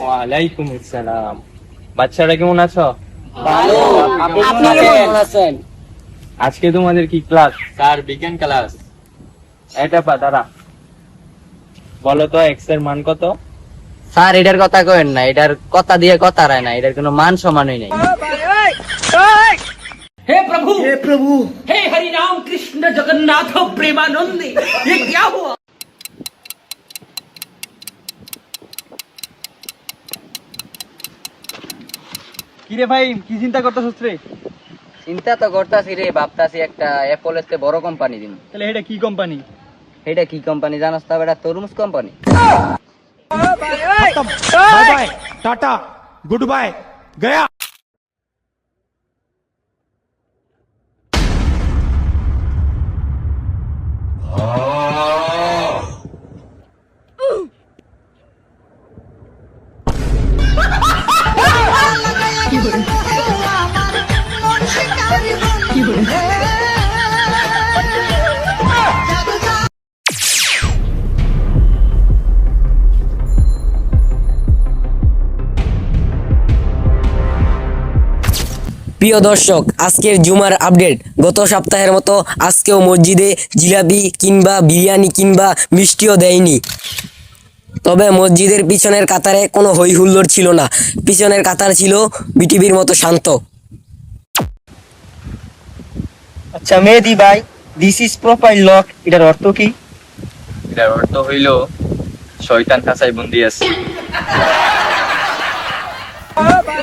ওয়ালাইকুম আসসালাম বাচ্চারা কেমন আছো আপনি কেমন আছেন আজকে তোমাদের কি ক্লাস স্যার বিজ্ঞান ক্লাস এটা পা দাঁড়া বলো তো এক্স এর মান কত স্যার এটার কথা কইেন না এটার কথা দিয়ে কথা রায় না এটার কোনো মান সমানই নাই हे प्रभु हे प्रभु हे हरि राम कृष्ण जगन्नाथ प्रेमानंद ये क्या हुआ কিরে ভাই কি চিন্তা করতেছিস রে? চিন্তা তো করতাছি রে ভাবতাছি একটা অ্যাপলের এতে বড় কোম্পানি দিন তাহলে এটা কি কোম্পানি এটা কি কোম্পানি জানোস তো এটা তরমুজ কোম্পানি টাটা গুড বাই গয়া প্রিয় দর্শক আজকের জুমার আপডেট। গত সপ্তাহের মতো আজকেও মসজিদে জিলাপি কিংবা বিরিয়ানি কিংবা মিষ্টিও দেয়নি। তবে মসজিদের পিছনের কাতারে কোনো হই হুল্লোড় ছিল না। পিছনের কাতার ছিল বিটিভির মতো শান্ত। আচ্ছা মেহেদি ভাই দিস ইজ প্রোফাইল লক এটার অর্থ কি? এটার অর্থ হইল শয়তান কাঁচাই বন্দি আছে।